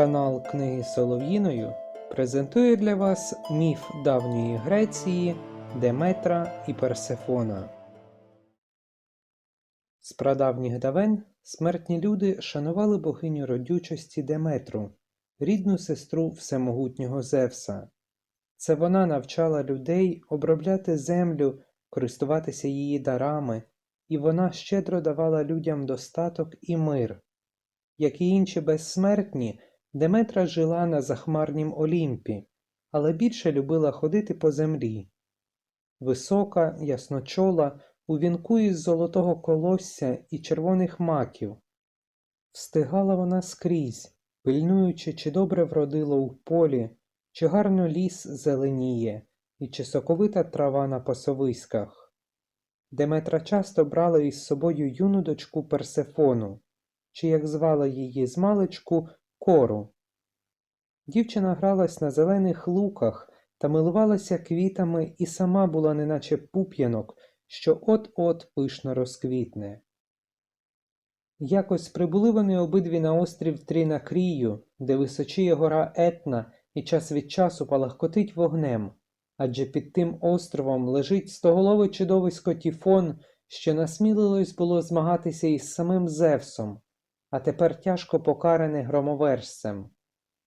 Канал Книги Солов'їною презентує для вас міф давньої Греції Деметра і Персефона. З прадавніх давен смертні люди шанували богиню родючості Деметру, рідну сестру всемогутнього Зевса. Це вона навчала людей обробляти землю, користуватися її дарами, і вона щедро давала людям достаток і мир. Як і інші безсмертні, Деметра жила на захмарнім Олімпі, але більше любила ходити по землі. Висока, ясночола, у вінку із золотого колосся і червоних маків. Встигала вона скрізь, пильнуючи, чи добре вродило у полі, чи гарно ліс зеленіє, і чи соковита трава на пасовиськах. Деметра часто брала із собою юну дочку Персефону, чи, як звала її змалечку, кору. Дівчина гралась на зелених луках та милувалася квітами і сама була неначе пуп'янок, що от-от пишно розквітне. Якось прибули вони обидві на острів Трінакрію, де височіє гора Етна і час від часу палахкотить вогнем, адже під тим островом лежить стоголове чудовисько Тіфон, що насмілилось було змагатися із самим Зевсом, а тепер тяжко покаране громовержцем.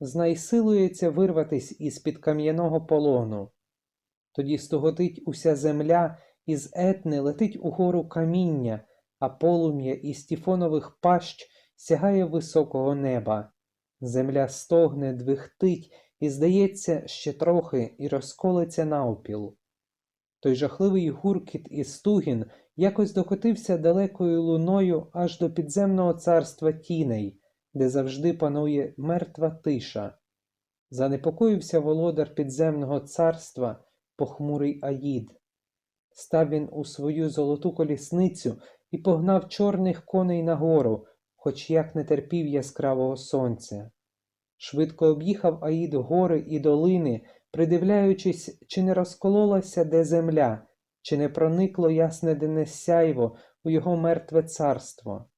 Знайсилується вирватись із під кам'яного полону. Тоді стоготить уся земля, із етни летить угору каміння, а полум'я із тіфонових пащ сягає високого неба. Земля стогне, двихтить і, здається, ще трохи і розколиться навпіл. Той жахливий гуркіт і стугін якось докотився далекою луною аж до підземного царства тіней, де завжди панує мертва тиша. Занепокоївся володар підземного царства, похмурий Аїд. Став він у свою золоту колісницю і погнав чорних коней нагору, хоч як не терпів яскравого сонця. Швидко об'їхав Аїд гори і долини, придивляючись, чи не розкололася де земля, чи не проникло ясне денне сяйво у його мертве царство.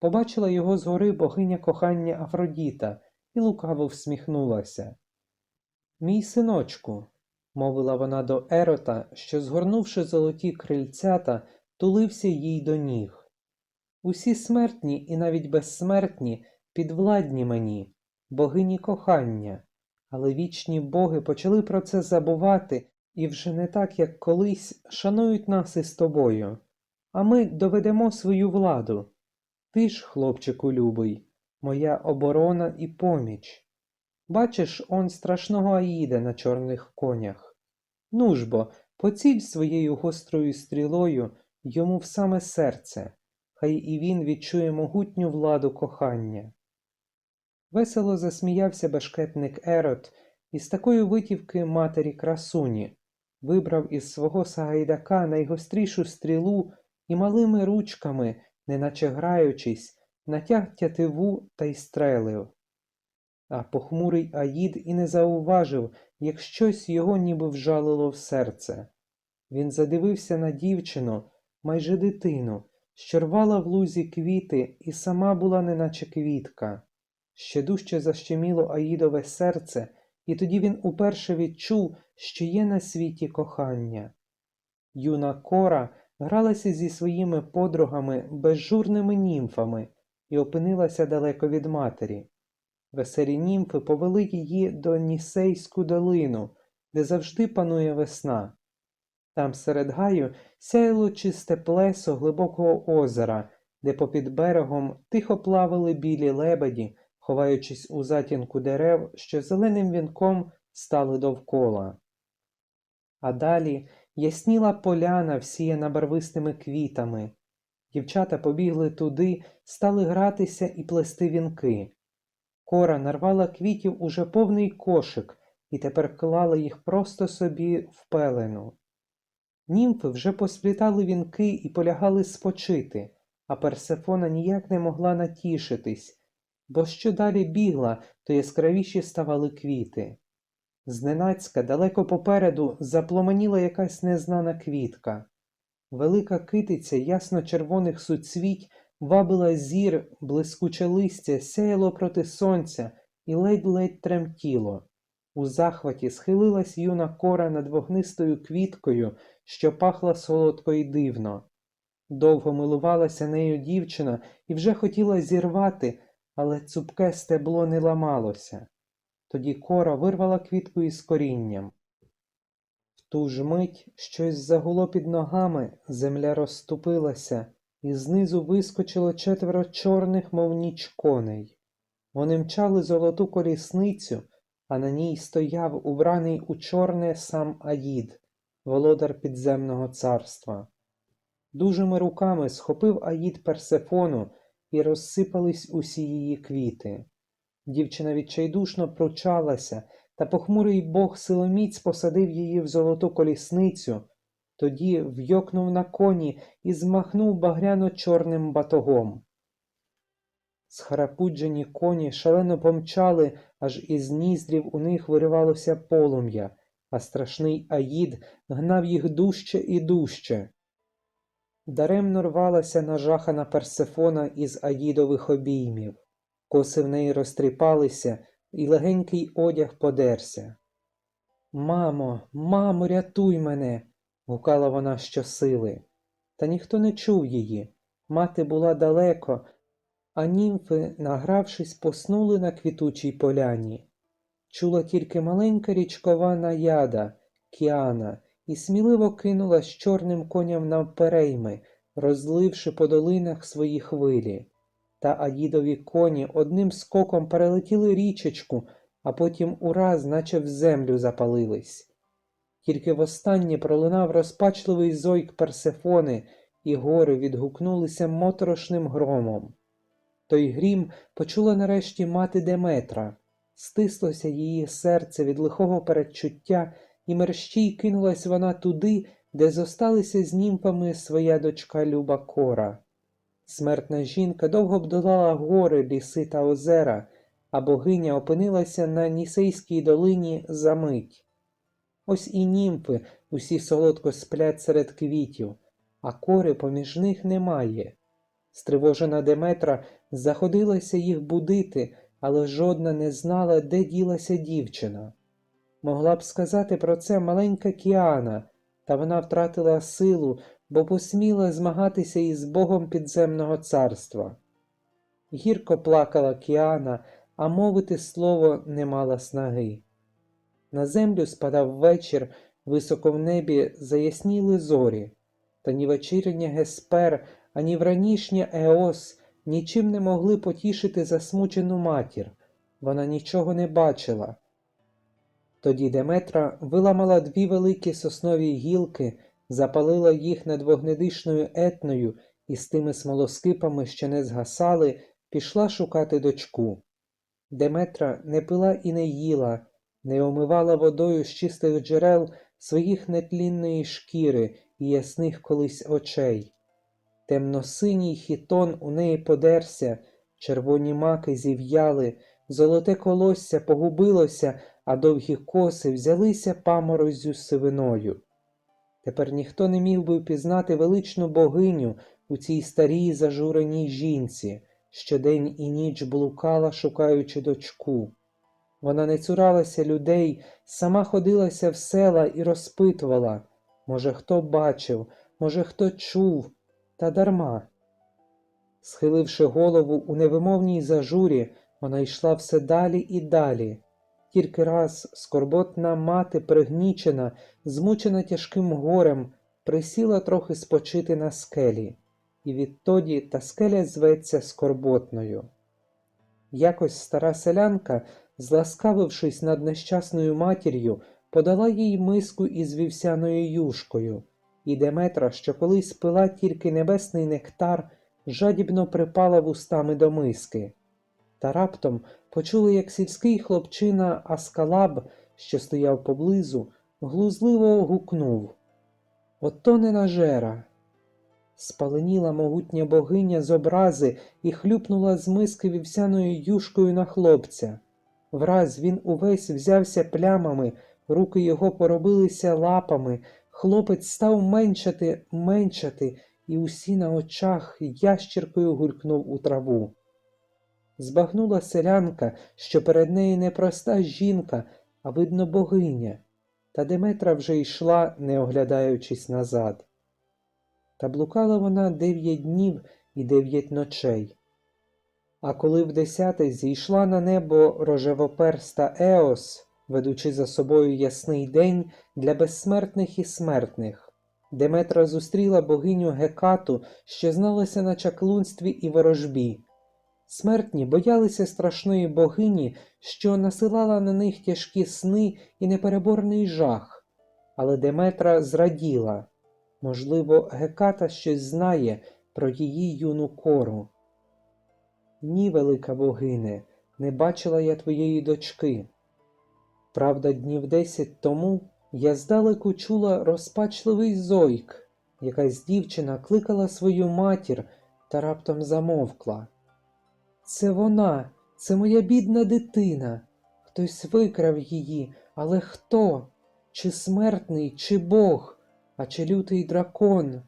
Побачила його згори богиня кохання Афродіта і лукаво всміхнулася. Мій синочку, мовила вона до Ерота, що, згорнувши золоті крильцята, тулився їй до ніг. Усі смертні і навіть безсмертні підвладні мені, богині кохання, але вічні боги почали про це забувати і вже не так, як колись, шанують нас із тобою, а ми доведемо свою владу. Ти ж, хлопчику любий, моя оборона і поміч. Бачиш он страшного Аїда на чорних конях. Ну ж бо, поціль своєю гострою стрілою йому в саме серце, хай і він відчує могутню владу кохання. Весело засміявся бешкетник Ерот із такої витівки матері красуні, вибрав із свого сагайдака найгострішу стрілу і малими ручками, неначе граючись, натяг тятиву та й стрелив. А похмурий Аїд і не зауважив, як щось його ніби вжалило в серце. Він задивився на дівчину, майже дитину, що рвала в лузі квіти і сама була неначе квітка. Ще дужче защеміло Аїдове серце, і тоді він уперше відчув, що є на світі кохання. Юна кора гралася зі своїми подругами безжурними німфами і опинилася далеко від матері. Веселі німфи повели її до Нісейську долину, де завжди панує весна. Там серед гаю сяяло чисте плесо глибокого озера, де попід берегом тихо плавали білі лебеді, ховаючись у затінку дерев, що зеленим вінком стали довкола. А далі ясніла поляна, всіяна барвистими квітами. Дівчата побігли туди, стали гратися і плести вінки. Кора нарвала квітів уже повний кошик і тепер клала їх просто собі в пелену. Німфи вже посплітали вінки і полягали спочити, а Персефона ніяк не могла натішитись, бо що далі бігла, то яскравіші ставали квіти. Зненацька далеко попереду запломеніла якась незнана квітка. Велика китиця ясно-червоних суцвіть вабила зір, блискуче листя, сяяло проти сонця, і ледь-ледь тремтіло. У захваті схилилась юна кора над вогнистою квіткою, що пахла солодко й дивно. Довго милувалася нею дівчина і вже хотіла зірвати, але цупке стебло не ламалося. Тоді кора вирвала квітку із корінням. В ту ж мить щось загуло під ногами, земля розступилася, і знизу вискочило четверо чорних, мов ніч коней. Вони мчали золоту колісницю, а на ній стояв убраний у чорне сам Аїд, володар підземного царства. Дужими руками схопив Аїд Персефону, і розсипались усі її квіти. Дівчина відчайдушно пручалася, та похмурий бог силоміць посадив її в золоту колісницю, тоді вйокнув на коні і змахнув багряно-чорним батогом. Схарапуджені коні шалено помчали, аж із ніздрів у них виривалося полум'я, а страшний Аїд гнав їх дужче і дужче. Даремно рвалася нажахана Персефона із Аїдових обіймів. Коси в неї розтріпалися, і легенький одяг подерся. Мамо, мамо, рятуй мене. гукала вона щосили. Та ніхто не чув її. Мати була далеко, а німфи, награвшись, поснули на квітучій поляні. Чула тільки маленька річкова наяда, Кіана, і сміливо кинула з чорним коням навперейми, розливши по долинах свої хвилі. Та Аїдові коні одним скоком перелетіли річечку, а потім ураз, наче в землю запалились. Тільки востаннє пролунав розпачливий зойк Персефони, і гори відгукнулися моторошним громом. Той грім почула нарешті мати Деметра, стислося її серце від лихого передчуття, і мерщій кинулась вона туди, де зосталися з німфами своя дочка Люба Кора. Смертна жінка довго б долала гори, ліси та озера, а богиня опинилася на Нісейській долині за мить. Ось і німфи усі солодко сплять серед квітів, а кори поміж них немає. Стривожена Деметра заходилася їх будити, але жодна не знала, де ділася дівчина. Могла б сказати про це маленька Кіана, та вона втратила силу, бо посміла змагатися із Богом підземного царства. Гірко плакала Кіана, а мовити слово не мала снаги. На землю спадав вечір, високо в небі заясніли зорі, та ні вечірня Геспер, ані вранішня Еос нічим не могли потішити засмучену матір, вона нічого не бачила. Тоді Деметра виламала дві великі соснові гілки, запалила їх над вогнедишною етною і з тими смолоскипами, що не згасали, пішла шукати дочку. Деметра не пила і не їла, не омивала водою з чистих джерел своїх нетлінної шкіри і ясних колись очей. Темно-синій хітон у неї подерся, червоні маки зів'яли, золоте колосся погубилося, а довгі коси взялися паморозю сивиною. Тепер ніхто не міг би впізнати величну богиню у цій старій зажуреній жінці, що день і ніч блукала, шукаючи дочку. Вона не цуралася людей, сама ходилася в села і розпитувала може, хто бачив, може, хто чув, та дарма. Схиливши голову у невимовній зажурі, вона йшла все далі і далі. Тільки раз скорботна мати пригнічена, змучена тяжким горем, присіла трохи спочити на скелі, і відтоді та скеля зветься скорботною. Якось стара селянка, зласкавившись над нещасною матір'ю, подала їй миску із вівсяною юшкою, і Деметра, що колись пила тільки небесний нектар, жадібно припала вустами до миски. Та раптом почули, як сільський хлопчина Аскалаб, що стояв поблизу, глузливо гукнув Ото не нажера. Спаленіла могутня богиня з образи і хлюпнула з миски вівсяною юшкою на хлопця. Враз він увесь взявся плямами, руки його поробилися лапами, хлопець став меншати, меншати, і усі на очах ящіркою гулькнув у траву. Збагнула селянка, що перед нею не проста жінка, а видно богиня, та Деметра вже йшла, не оглядаючись назад. Та блукала вона дев'ять днів і дев'ять ночей. А коли в десяте зійшла на небо рожевоперста Еос, ведучи за собою ясний день для безсмертних і смертних, Деметра зустріла богиню Гекату, що зналася на чаклунстві і ворожбі. Смертні боялися страшної богині, що насилала на них тяжкі сни і непереборний жах. Але Деметра зраділа. Можливо, Геката щось знає про її юну кору. Ні, велика богине, не бачила я твоєї дочки. Правда, днів десять тому я здалеку чула розпачливий зойк. Якась дівчина кликала свою матір та раптом замовкла. Це вона, це моя бідна дитина. Хтось викрав її, але хто? Чи смертний, чи Бог, а чи лютий дракон?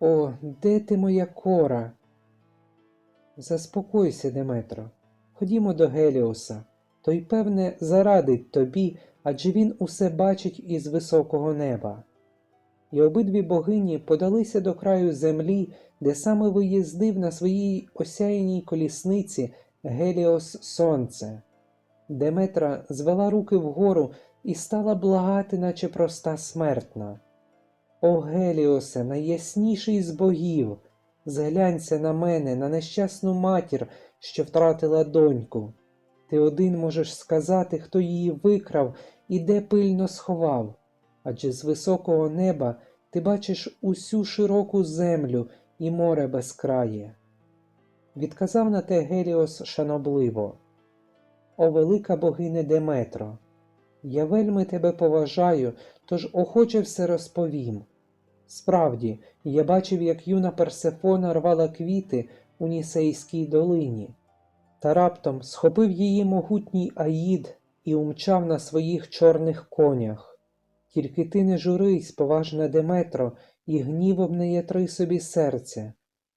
О, де ти моя кора? Заспокойся, Деметро. Ходімо до Геліоса. Той, певне, зарадить тобі, адже він усе бачить із високого неба. І обидві богині подалися до краю землі, де саме виїздив на своїй осяяній колісниці Геліос Сонце. Деметра звела руки вгору і стала благати, наче проста смертна. О Геліосе, найясніший з богів, зглянься на мене, на нещасну матір, що втратила доньку. Ти один можеш сказати, хто її викрав і де пильно сховав, адже з високого неба ти бачиш усю широку землю і море безкрає. Відказав на те Геліос шанобливо. О велика богине Деметро, я вельми тебе поважаю, тож охоче все розповім. Справді, я бачив, як юна Персефона рвала квіти у Нісейській долині, та раптом схопив її могутній Аїд і умчав на своїх чорних конях. Тільки ти не журись, поважна Деметро, і гнівом не ятри собі серце.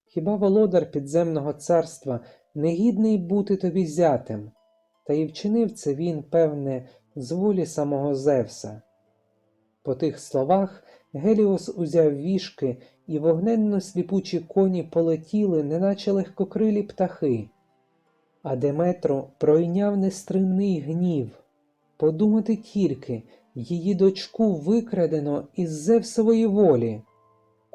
Хіба володар підземного царства не гідний бути тобі зятем? Та й вчинив це він, певне, з волі самого Зевса. По тих словах Геліос узяв вішки, і вогненно сліпучі коні полетіли, неначе легкокрилі птахи. А Деметру пройняв нестримний гнів. Подумати тільки, її дочку викрадено із Зевсової волі.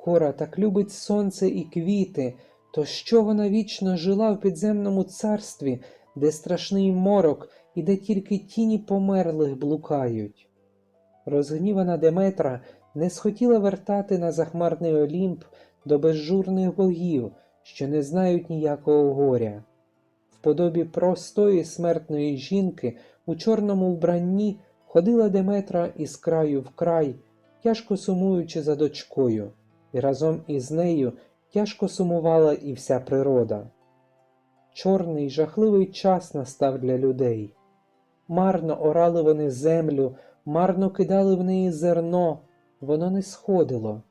Кора так любить сонце і квіти, то що вона вічно жила в підземному царстві, де страшний морок і де тільки тіні померлих блукають. Розгнівана Деметра не схотіла вертати на захмарний Олімп до безжурних богів, що не знають ніякого горя. В подобі простої смертної жінки у чорному вбранні ходила Деметра із краю в край, тяжко сумуючи за дочкою, і разом із нею тяжко сумувала і вся природа. Чорний жахливий час настав для людей. Марно орали вони землю, марно кидали в неї зерно, воно не сходило.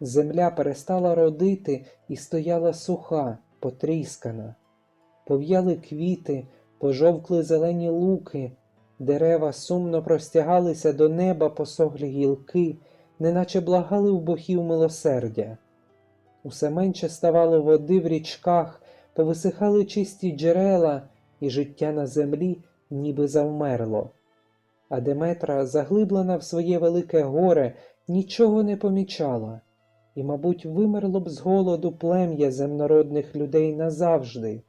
Земля перестала родити і стояла суха, потріскана. Пов'яли квіти, пожовкли зелені луки, дерева сумно простягалися до неба посохлі гілки, неначе благали в богів милосердя. Усе менше ставало води в річках, повисихали чисті джерела, і життя на землі ніби завмерло. А Деметра, заглиблена в своє велике горе, нічого не помічала, і, мабуть, вимерло б з голоду плем'я земнородних людей назавжди,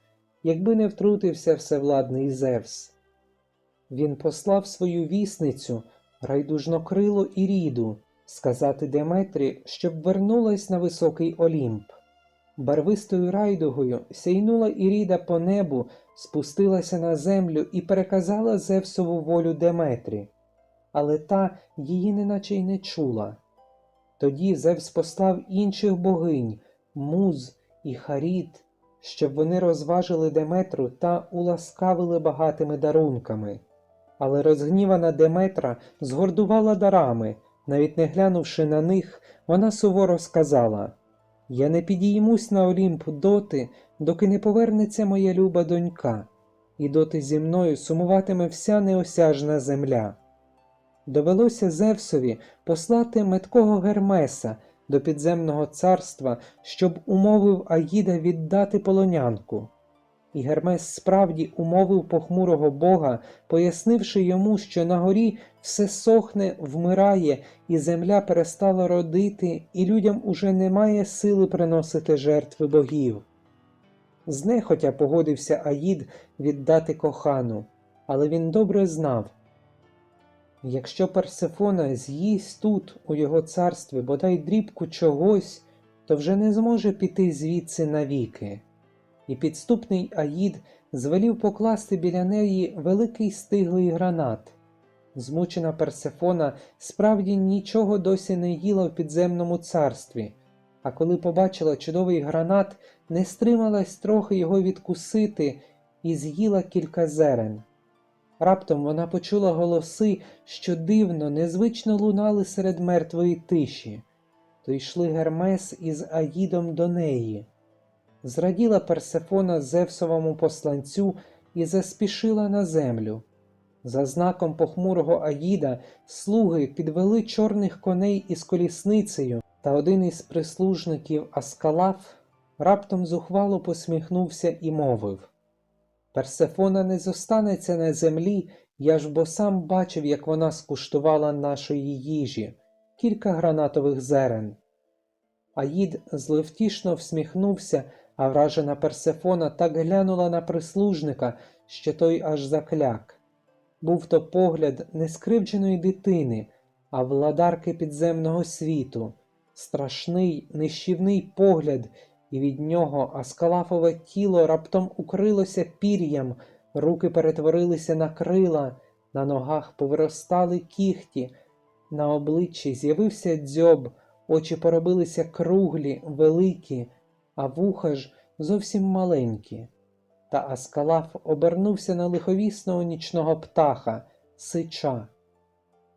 якби не втрутився всевладний Зевс. Він послав свою вісницю, райдужнокрило Іріду, сказати Деметрі, щоб вернулась на високий Олімп. Барвистою райдугою сяйнула Іріда по небу, спустилася на землю і переказала Зевсову волю Деметрі, але та її неначе й не чула. Тоді Зевс послав інших богинь, муз і Харіт, щоб вони розважили Деметру та уласкавили багатими дарунками. Але розгнівана Деметра згордувала дарами, навіть не глянувши на них, вона суворо сказала Я не підіймусь на Олімп доти, доки не повернеться моя люба донька, і доти зі мною сумуватиме вся неосяжна земля. Довелося Зевсові послати меткого Гермеса до підземного царства, щоб умовив Аїда віддати полонянку. І Гермес справді умовив похмурого бога, пояснивши йому, що на горі все сохне, вмирає, і земля перестала родити, і людям уже немає сили приносити жертви богів. Знехотя погодився Аїд віддати кохану, але він добре знав. Якщо Персефона з'їсть тут, у його царстві, бодай дрібку чогось, то вже не зможе піти звідси навіки. І підступний Аїд звелів покласти біля неї великий стиглий гранат. Змучена Персефона справді нічого досі не їла в підземному царстві, а коли побачила чудовий гранат, не стрималась трохи його відкусити і з'їла кілька зерен. Раптом вона почула голоси, що дивно, незвично лунали серед мертвої тиші, то йшли Гермес із Аїдом до неї. Зраділа Персефона Зевсовому посланцю і заспішила на землю. За знаком похмурого Аїда слуги підвели чорних коней із колісницею, та один із прислужників Аскалаф раптом зухвало посміхнувся і мовив Персефона не зостанеться на землі, я ж бо сам бачив, як вона скуштувала нашої їжі, кілька гранатових зерен. Аїд зловтішно всміхнувся, а вражена Персефона так глянула на прислужника, що той аж закляк. Був то погляд не скривдженої дитини, а владарки підземного світу, страшний, нищівний погляд, і від нього аскалафове тіло раптом укрилося пір'ям, руки перетворилися на крила, на ногах повиростали кіхті, на обличчі з'явився дзьоб, очі поробилися круглі, великі, а вуха ж зовсім маленькі. Та Аскалаф обернувся на лиховісного нічного птаха, сича.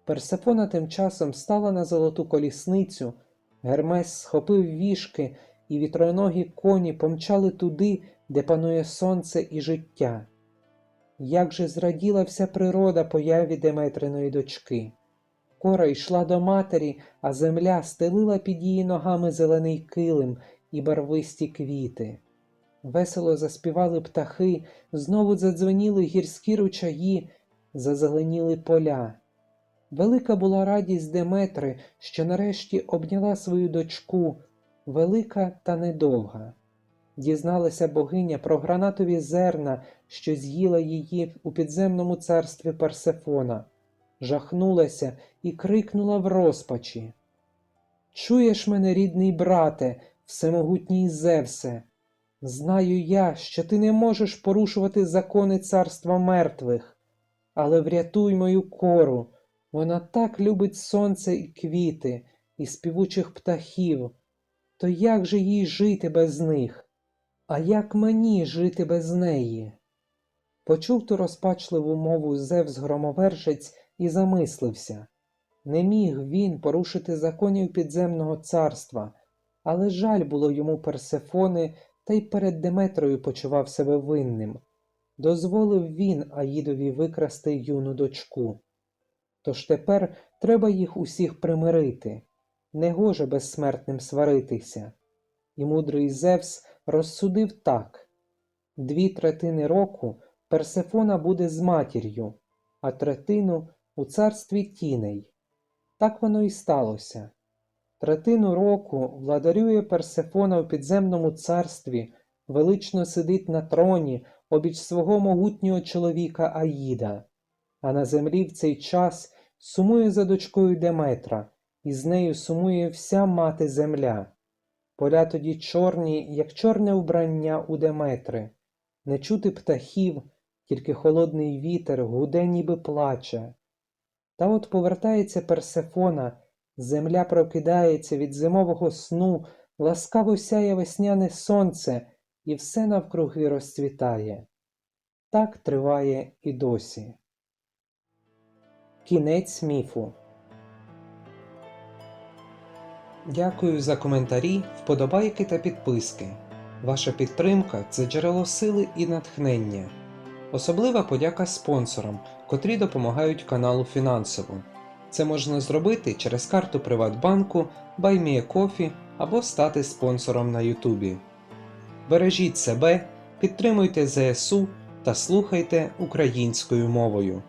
Персефона тим часом стала на золоту колісницю, Гермес схопив вішки, і вітроногі коні помчали туди, де панує сонце і життя. Як же зраділа вся природа появі Деметриної дочки. Кора йшла до матері, а земля стелила під її ногами зелений килим і барвисті квіти. Весело заспівали птахи, знову задзвеніли гірські ручаї, зазеленіли поля. Велика була радість Деметри, що нарешті обняла свою дочку, велика та недовга. Дізналася богиня про гранатові зерна, що з'їла її у підземному царстві Персефона, жахнулася і крикнула в розпачі. Чуєш мене, рідний брате, всемогутній Зевсе, знаю я, що ти не можеш порушувати закони царства мертвих, але врятуй мою кору, вона так любить сонце і квіти, і співучих птахів, то як же їй жити без них? А як мені жити без неї? Почув ту розпачливу мову Зевс громовержець і замислився. Не міг він порушити законів підземного царства, але жаль було йому Персефони, та й перед Деметрою почував себе винним. Дозволив він Аїдові викрасти юну дочку. Тож тепер треба їх усіх примирити, негоже безсмертним сваритися. І мудрий Зевс розсудив так дві третини року Персефона буде з матір'ю, а третину у царстві тіней. Так воно і сталося. Третину року владарює Персефона в підземному царстві, велично сидить на троні обіч свого могутнього чоловіка Аїда, а на землі в цей час сумує за дочкою Деметра, і з нею сумує вся мати земля. Поля тоді чорні, як чорне вбрання у Деметри, не чути птахів, тільки холодний вітер гуде, ніби плаче. Та от повертається Персефона, земля прокидається від зимового сну, ласкаво сяє весняне сонце, і все навкруги розцвітає. Так триває і досі. Кінець міфу. Дякую за коментарі, вподобайки та підписки. Ваша підтримка це джерело сили і натхнення. Особлива подяка спонсорам, котрі допомагають каналу фінансово. Це можна зробити через карту Приватбанку, BuyMeACoffee або стати спонсором на Ютубі. Бережіть себе, підтримуйте ЗСУ та слухайте українською мовою.